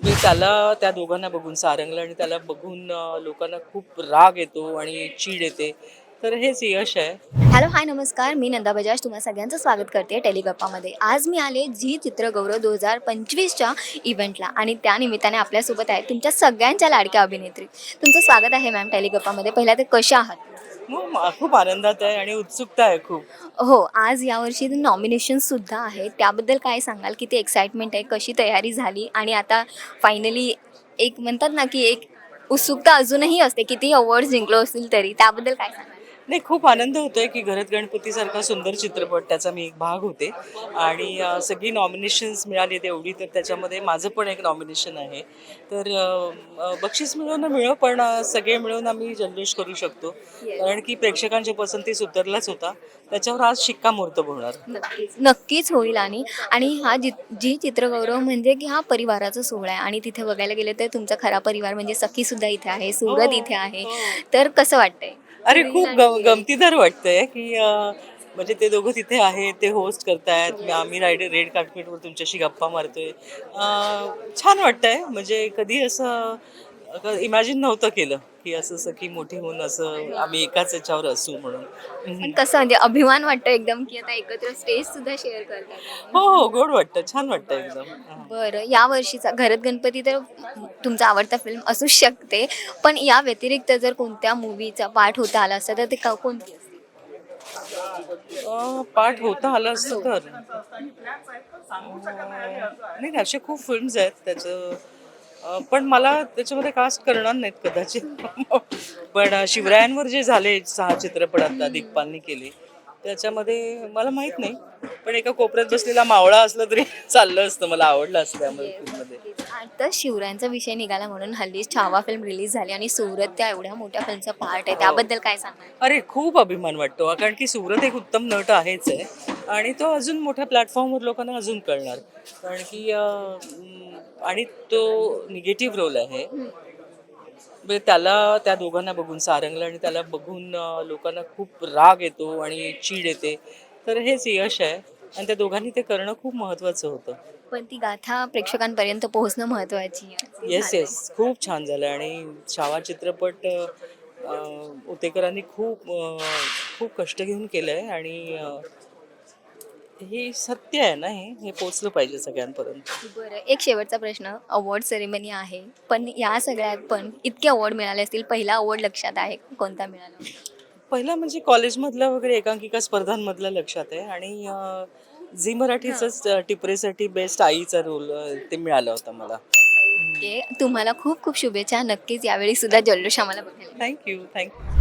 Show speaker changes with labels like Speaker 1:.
Speaker 1: मी त्याला त्या दोघांना बघून सारंगला आणि त्याला बघून लोकांना खूप राग येतो आणि चीड येते. तर हेच यश आहे.
Speaker 2: हॅलो हाय नमस्कार. मी नंदा बजाज. तुम्हा सगळ्यांचं स्वागत करते टेलिगप्पामध्ये. आज मी आले झी चित्रगौरव दोन हजार पंचवीसच्या इव्हेंटला आणि त्या निमित्ताने आपल्यासोबत आहे तुमच्या सगळ्यांच्या लाडक्या अभिनेत्री. तुमचं स्वागत आहे मॅम टेलिगप्पामध्ये. पहिल्या ते कशा आहात?
Speaker 1: खूप आनंदात आहे आणि उत्सुकता आहे खूप.
Speaker 2: हो आज यावर्षी नॉमिनेशन सुद्धा आहे त्याबद्दल काय सांगाल? किती एक्साइटमेंट आहे? कशी तयारी झाली? आणि आता फायनली एक म्हणतात ना की एक उत्सुकता अजूनही असते. किती अवॉर्ड जिंकलो असतील तरी. त्याबद्दल काय सांगाल?
Speaker 1: नाही खूप आनंद होतोय की घरात गणपतीसारखा सुंदर चित्रपट त्याचा मी एक भाग होते. आणि सगळी नॉमिनेशन्स मिळाली एवढी तर त्याच्यामध्ये माझं पण एक नॉमिनेशन आहे. तर बक्षीस मिळो न मिळो पण सगळे मिळून आम्ही जल्लोष करू शकतो. कारण की प्रेक्षकांची पसंती उतरलाच होता. त्याच्यावर आज शिक्कामोर्तब होणार.
Speaker 2: नक्कीच. नक्कीच होईल आणि आणि हा जि जी चित्रगौरव म्हणजे की हा परिवाराचा सोहळा आहे. आणि तिथे बघायला गेलं तर तुमचा खरा परिवार म्हणजे सखी सुद्धा इथे आहे सूरत
Speaker 1: हो,
Speaker 2: इथे आहे.
Speaker 1: हो.
Speaker 2: तर कसं वाटतंय?
Speaker 1: अरे खूप ग- गमतीदार वाटतंय की अं, म्हणजे ते दोघं तिथे आहेत ते होस्ट करतायत. आम्ही राईड रेड कार्पेटवर तुमच्याशी गप्पा मारतोय. अं, छान वाटतंय. म्हणजे कधी असं इमॅजिन नव्हतं केलं. की असं सखी मोठी होऊन असं आम्ही एकाच याच्यावर असू म्हणून.
Speaker 2: कसं म्हणजे अभिमान वाटतो एकदम की आता एकत्र स्टेज सुद्धा शेअर करतात.
Speaker 1: हो हो गोड वाटतं छान वाटतं एकदम.
Speaker 2: बरं या वर्षीचा घरात गणपती तर तुमचा आवडता फिल्म असू शकते पण या व्यतिरिक्त जर कोणत्या मूवीचा पाठ होता आला असता तर ते का- कोणती असते?
Speaker 1: पाठ होता आलं असतं तर. नाही असे खूप फिल्म्स आहेत त्याचं पण मला त्याच्यामध्ये कास्ट करणार नाहीत कदाचित. पण शिवरायांवर जे झाले सहा चित्रपट आता दिग्पालनी केले त्याच्यामध्ये मला माहीत नाही. पण एका कोपऱ्यात बसलेला मावळा असला तरी चाललं असतं मला आवडलं असतं त्यामध्ये फिल्ममध्ये
Speaker 2: आता शिवरायांचा विषय निघाला म्हणून हल्ली छावा फिल्म रिलीज झाली आणि सुरत त्या एवढ्या मोठ्या फिल्मचा पार्ट आहे. त्याबद्दल काय सांगाल?
Speaker 1: अरे खूप अभिमान वाटतो कारण की सुरत एक उत्तम नट आहेच आहे. आणि तो अजून मोठ्या प्लॅटफॉर्मवर लोकांना अजून कळणार. कारण की अं, आणि तो निगेटिव्ह रोल आहे. म्हणजे त्याला त्या दोघांना बघून सारंगला आणि त्याला बघून लोकांना खूप राग येतो आणि चीड येते. तर हेच यश आहे. आणि त्या दोघांनी ते करणं खूप महत्त्वाचं होतं.
Speaker 2: पण ती गाथा प्रेक्षकांपर्यंत पोहोचणं महत्वाची आहे.
Speaker 1: येस येस खूप छान झालं आणि छावा चित्रपट उतेकरांनी खूप खूप कष्ट घेऊन केलं आहे आणि हे सत्य आहे ना हे? हे पोचलं पाहिजे सगळ्यांपर्यंत.
Speaker 2: बरं एक शेवटचा प्रश्न. अवॉर्ड सेरेमनी आहे पण या सगळ्यात पण इतके अवॉर्ड मिळाले असतील पहिला अवॉर्ड लक्षात आहे कोणता मिळाला?
Speaker 1: पहिला म्हणजे कॉलेजमधला वगैरे एकांकिका स्पर्धांमधला लक्षात आहे आणि अं, झी मराठीचंच अं, टिपरेसाठी बेस्ट आईचा रोल ते मिळाला होता मला.
Speaker 2: ओके तुम्हाला खूप खूप शुभेच्छा. नक्कीच यावेळी सुद्धा जल्लोष आम्हाला बघायला
Speaker 1: थँक्यू थँक्यू